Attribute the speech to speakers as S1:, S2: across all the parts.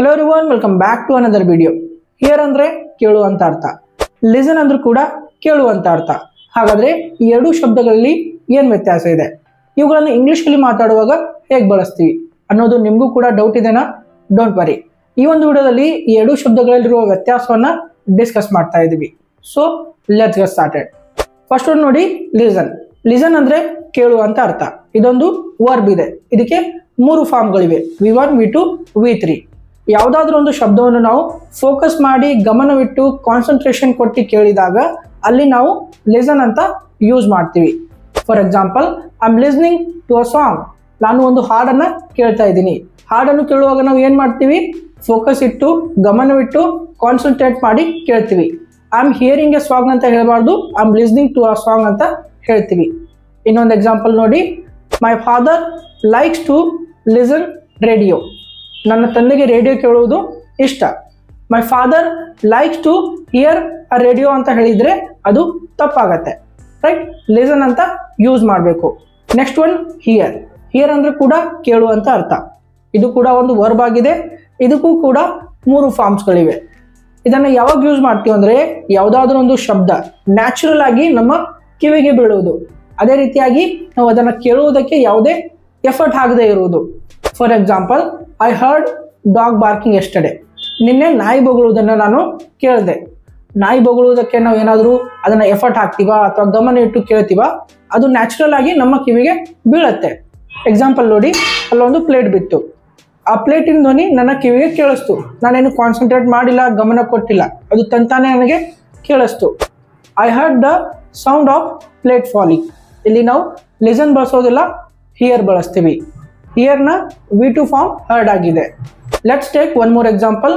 S1: Hello everyone welcome back to another video here ಅಂದ್ರೆ ಕೇಳುವಂತ ಅರ್ಥ. ಲಿಸನ್ ಅಂದ್ರೂ ಕೂಡ ಕೇಳುವಂತ ಅರ್ಥ. ಹಾಗಾದ್ರೆ ಈ ಎರಡು ಶಬ್ದಗಳಲ್ಲಿ ಏನ್ ವ್ಯತ್ಯಾಸ ಇದೆ? ಇವುಗಳನ್ನು ಇಂಗ್ಲಿಷಲ್ಲಿ ಮಾತಾಡುವಾಗ ಹೇಗೆ ಬಳಸ್ತೀವಿ? ಅನ್ನೋದು ನಿಮಗೂ ಕೂಡ ಡೌಟ್ ಇದೆನಾ? ಡೋಂಟ್ ವರಿ ಈ ಒಂದು ವಿಡಿಯೋದಲ್ಲಿ ಈ ಎರಡು ಶಬ್ದಗಳಲ್ಲಿರುವ ವ್ಯತ್ಯಾಸವನ್ನ ಡಿಸ್ಕಸ್ ಮಾಡ್ತಾ ಇದೀವಿ so let's get started first ಒಂದು ನೋಡಿ ಲಿಸನ್ ಲಿಸನ್ ಅಂದ್ರೆ ಕೇಳುವಂತ ಅರ್ಥ. ಇದೊಂದು ವರ್ಬ್ ಇದೆ. ಇದಕ್ಕೆ ಮೂರು ಫಾರ್ಮ್ಗಳಿವೆ V one V two V three ಯಾವುದಾದ್ರೂ ಒಂದು ಶಬ್ದವನ್ನು ನಾವು ಫೋಕಸ್ ಮಾಡಿ ಗಮನವಿಟ್ಟು ಕಾನ್ಸಂಟ್ರೇಷನ್ ಕೊಟ್ಟು ಕೇಳಿದಾಗ ಅಲ್ಲಿ ನಾವು ಲಿಸನ್ ಅಂತ ಯೂಸ್ ಮಾಡ್ತೀವಿ. For example I am listening to a song ನಾನು ಒಂದು ಹಾಡನ್ನು ಕೇಳ್ತಾ ಇದ್ದೀನಿ. ಹಾಡನ್ನು ಕೇಳುವಾಗ ನಾವು ಏನು ಮಾಡ್ತೀವಿ? ಫೋಕಸ್ ಇಟ್ಟು, ಗಮನವಿಟ್ಟು ಕಾನ್ಸಂಟ್ರೇಟ್ ಮಾಡಿ ಕೇಳ್ತೀವಿ. I am hearing a song ಅಂತ ಹೇಳಬಾರ್ದು. I am listening to a song ಅಂತ ಹೇಳ್ತೀವಿ. ಇನ್ನೊಂದು ಎಕ್ಸಾಂಪಲ್ ನೋಡಿ. My father likes to listen radio ನನ್ನ ತಂದೆಗೆ ರೇಡಿಯೋ ಕೇಳುವುದು ಇಷ್ಟ. My father likes to hear a radio ಅಂತ ಹೇಳಿದರೆ ಅದು ತಪ್ಪಾಗತ್ತೆ. ರೈಟ್ ಲಿಸನ್ ಅಂತ ಯೂಸ್ ಮಾಡಬೇಕು. ನೆಕ್ಸ್ಟ್ ಒನ್ ಹಿಯರ್ ಹಿಯರ್ ಅಂದ್ರೆ ಕೂಡ ಕೇಳುವಂತ ಅರ್ಥ. ಇದು ಕೂಡ ಒಂದು ವರ್ಬ್ ಆಗಿದೆ. ಇದಕ್ಕೂ ಕೂಡ ಮೂರು ಫಾರ್ಮ್ಸ್ಗಳಿವೆ ಇದನ್ನು ಯಾವಾಗ ಯೂಸ್ ಮಾಡ್ತೀವಿ ಅಂದರೆ ಯಾವುದಾದ್ರೂ ಒಂದು ಶಬ್ದ ನ್ಯಾಚುರಲ್ ಆಗಿ ನಮ್ಮ ಕಿವಿಗೆ ಬೀಳುವುದು. ಅದೇ ರೀತಿಯಾಗಿ ನಾವು ಅದನ್ನು ಕೇಳುವುದಕ್ಕೆ ಯಾವುದೇ ಎಫರ್ಟ್ ಆಗದೆ ಇರುವುದು. For example I heard dog barking yesterday ನಿನ್ನೆ ನಾಯಿ ಬೊಗಳುವುದನ್ನು ನಾನು ಕೇಳಿದೆ. ನಾಯಿ ಬೊಗಳುವುದಕ್ಕೆ ನಾವು ಏನಾದರೂ ಅದನ್ನು ಎಫರ್ಟ್ ಹಾಕ್ತೀವ ಅಥವಾ ಗಮನ ಇಟ್ಟು ಕೇಳ್ತೀವ? ಅದು ನ್ಯಾಚುರಲ್ ಆಗಿ ನಮ್ಮ ಕಿವಿಗೆ ಬೀಳತ್ತೆ. ಎಕ್ಸಾಂಪಲ್ ನೋಡಿ, ಅಲ್ಲೊಂದು ಪ್ಲೇಟ್ ಬಿತ್ತು. ಆ ಪ್ಲೇಟಿನ ಧ್ವನಿ ನನ್ನ ಕಿವಿಗೆ ಕೇಳಿಸ್ತು. ನಾನೇನು ಕಾನ್ಸಂಟ್ರೇಟ್ ಮಾಡಿಲ್ಲ, ಗಮನ ಕೊಟ್ಟಿಲ್ಲ. ಅದು ತಂತಾನೆ ನನಗೆ ಕೇಳಿಸ್ತು. I heard the sound of plate falling ಇಲ್ಲಿ ನಾವು ಲಿಸನ್ ಬಳಸೋದಿಲ್ಲ ಹಿಯರ್ ಬಳಸ್ತೀವಿ. ಹಿಯರ್ನ ವಿ ಟು ಫಾರ್ಮ್ ಹರ್ಡ್ ಆಗಿದೆ. Let's take one more example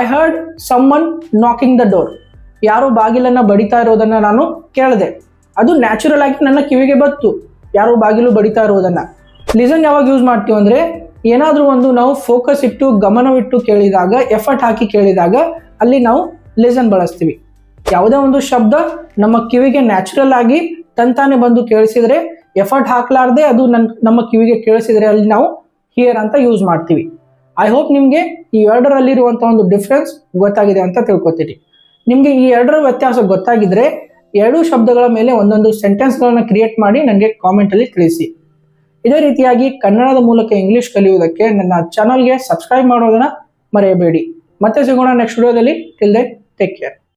S1: I heard someone knocking the door ಯಾರೋ ಬಾಗಿಲನ್ನು ಬಡಿತಾ ಇರೋದನ್ನು ನಾನು ಕೇಳಿದೆ. ಅದು ನ್ಯಾಚುರಲ್ ಆಗಿ ನನ್ನ ಕಿವಿಗೆ ಬತ್ತು. ಯಾರೋ ಬಾಗಿಲು ಬಡಿತಾ ಇರೋದನ್ನು. ಲಿಸನ್ ಯಾವಾಗ ಯೂಸ್ ಮಾಡ್ತೀವಿ ಅಂದರೆ, ಏನಾದರೂ ಒಂದು ನಾವು ಫೋಕಸ್ ಇಟ್ಟು, ಗಮನವಿಟ್ಟು ಕೇಳಿದಾಗ ಎಫರ್ಟ್ ಹಾಕಿ ಕೇಳಿದಾಗ, ಅಲ್ಲಿ ನಾವು ಲಿಸನ್ ಬಳಸ್ತೀವಿ. ಯಾವುದೇ ಒಂದು ಶಬ್ದ ನಮ್ಮ ಕಿವಿಗೆ ನ್ಯಾಚುರಲ್ ಆಗಿ ತಂತಾನೆ ಬಂದು ಕೇಳಿಸಿದ್ರೆ ಎಫರ್ಟ್ ಹಾಕ್ಲಾರ್ದೆ ಅದು ನನ್, ನಮ್ಮ ಕಿವಿಗೆ ಕೇಳಿಸಿದ್ರೆ ಅಲ್ಲಿ ನಾವು ಹಿಯರ್ ಅಂತ ಯೂಸ್ ಮಾಡ್ತೀವಿ. ಐ ಹೋಪ್ ನಿಮಗೆ ಈ ಎರಡರಲ್ಲಿರುವಂಥ ಒಂದು ಡಿಫ್ರೆನ್ಸ್ ಗೊತ್ತಾಗಿದೆ ಅಂತ ತಿಳ್ಕೊತೀರಿ. ನಿಮಗೆ ಈ ಎರಡರ ವ್ಯತ್ಯಾಸ ಗೊತ್ತಾಗಿದ್ರೆ ಎರಡೂ ಶಬ್ದಗಳ ಮೇಲೆ ಒಂದೊಂದು ಸೆಂಟೆನ್ಸ್ಗಳನ್ನು ಕ್ರಿಯೇಟ್ ಮಾಡಿ ನನಗೆ ಕಾಮೆಂಟಲ್ಲಿ ತಿಳಿಸಿ. ಇದೇ ರೀತಿಯಾಗಿ ಕನ್ನಡದ ಮೂಲಕ ಇಂಗ್ಲಿಷ್ ಕಲಿಯುವುದಕ್ಕೆ ನನ್ನ ಚಾನಲ್ಗೆ ಸಬ್ಸ್ಕ್ರೈಬ್ ಮಾಡೋದನ್ನ ಮರೆಯಬೇಡಿ. ಮತ್ತೆ ಸಿಗೋಣ ನೆಕ್ಸ್ಟ್ ವಿಡಿಯೋದಲ್ಲಿ ಟಿಲ್ ದೆ ಟೇಕ್ ಕೇರ್